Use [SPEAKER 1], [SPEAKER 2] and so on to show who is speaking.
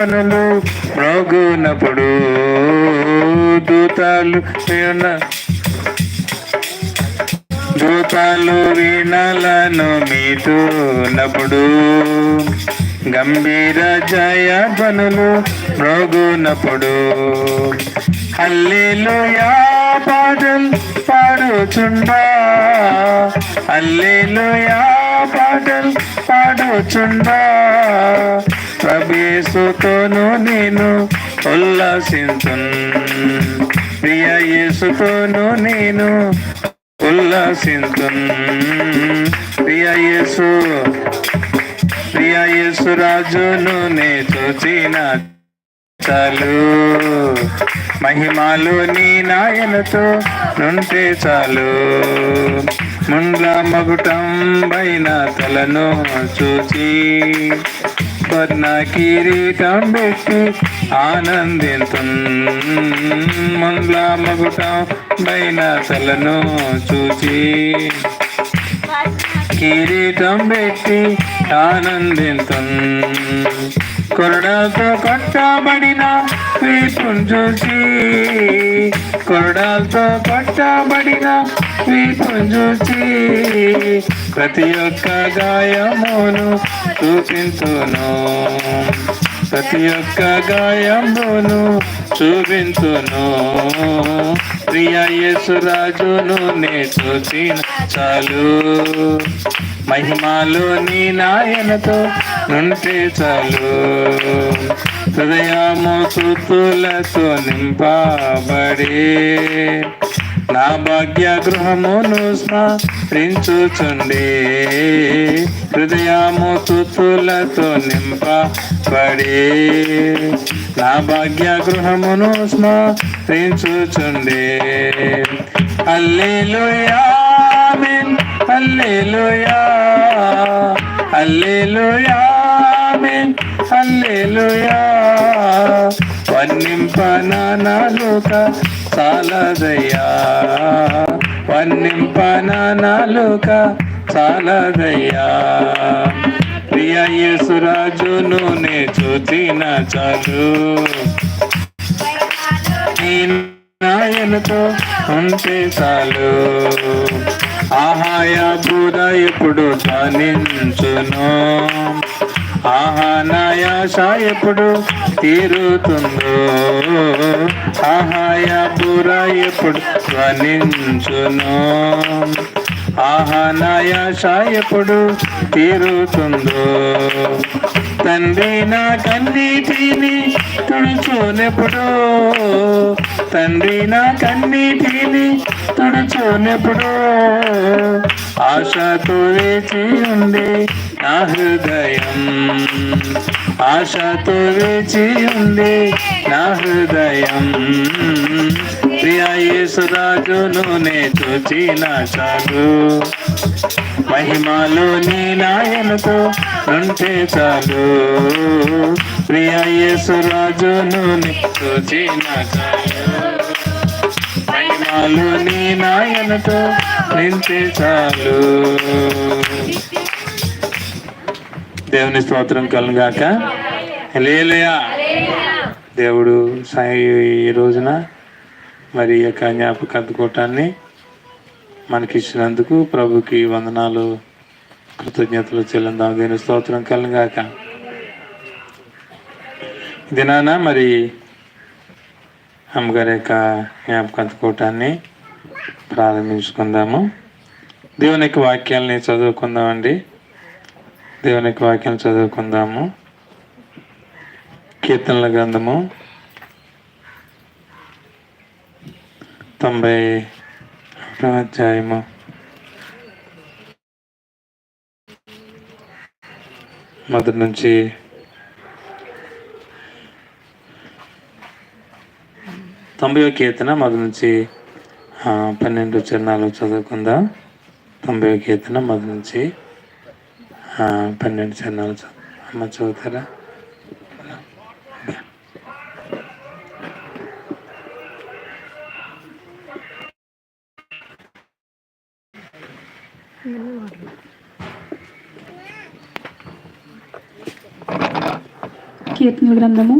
[SPEAKER 1] పనులు మ్రోగునప్పుడు దూతాలు వీణ దూతాలు వీణలను మీటునప్పుడు గంభీర జయ ధ్వనులు మ్రోగునప్పుడు హల్లెలూయా పాటలు పాడుచుండా. హల్లెలూయా పాటలు పాడుచుండా. యేసుతోను నేను ఉల్లాసించున్. ప్రియ యేసుతోను నేను ఉల్లాసింతున్ ప్రియ యేసు ప్రియ యేసు రాజును నే చూచిన చాలు మహిమాలు నీ నాయనతో నుంటే చాలు. ముండ్ల మగుటం పైన తలను చూచి స్వర్ణ కిరీటం పెట్టి ఆనందింతు. ముండ్ల మగుటం పైన తలను చూచి కిరీటం పెట్టి ఆనందింతున్ కొరడాలతో కట్టబడిన వీపును చూసి కొరడాలతో కట్టబడిన వీపును చూసి ప్రతి ఒక్క గాయమును చూపించును. ప్రతి ఒక్క గాయమును చూపించును. ప్రియ యేసురాజును నే చూసిన చాలు. మహిమాలు నీ నాయనతో నుంటే చాలు. హృదయము సుతులతో నింపబడి నా భాగ్య గృహమును స్మరించుచుండి. హృదయము తుతులతో నింపబడి నా భాగ్య గృహమును స్మరించుచుండి. అల్లెలుయా ఆమేన్. హల్లెలూయా. ఆమెన్. హల్లెలూయా. వర్ణింపన నాలుక చాలదయ్యా. వర్ణింపన చాలదయ్యా. ప్రియ యేసురాజును నే చూచిన చాలు. నాయనతో ఉంటే చాలు. ఆహాయ బూర ఎప్పుడు ధ్వనించును ఆహా నాయాస ఎప్పుడు తీరుతుందో? ఆహాయ బూర ఎప్పుడు ధ్వనించును? ఆహా నాయాస ఎప్పుడు తీరుతుందో? తండ్రి నా కన్నీటిని తుడుచునెప్పుడు? తండ్రి నా కన్నీటిని తుడుచునెప్పుడు? ఆశతో వేచి ఉంది నా హృదయం ఆశతో వేచి ఉంది. నా హృదయం ప్రియ యేసురాజును నే చూచిన చాలు. మహిమలో నీ నాయనతో ఉంటే చాలు. ప్రియ యేసురాజును నే చూచిన చాలు. మహిమలో నీ నాయనతో నింటే చాలు. దేవుని స్తోత్రం కలుగాక. లేలయా దేవుడు సాయి ఈ రోజున మరి ఈ యొక్క జ్ఞాపక కూటాన్ని మనకి ఇచ్చినందుకు ప్రభుకి వందనాలు కృతజ్ఞతలు చెల్లిందాం. దేవుని స్తోత్రం కలుగాక. దినాన మరి అమ్మగారి యొక్క జ్ఞాపక కూటాన్ని ప్రారంభించుకుందాము. దేవుని యొక్క వాక్యాలని చదువుకుందామండి. దేవుని వాక్యం చదువుకుందాము. కీర్తనల గ్రంథము తొంభై అధ్యాయము. మొదటి నుంచి తొంభై కీర్తన మొదటి నుంచి పన్నెండు చరణాలు చదువుకుందాం. తొంభై కీర్తన మొదటి నుంచి పన్నెండు చరణాలు అమ్మ చదువుతారా?
[SPEAKER 2] కీర్తన గ్రంథము.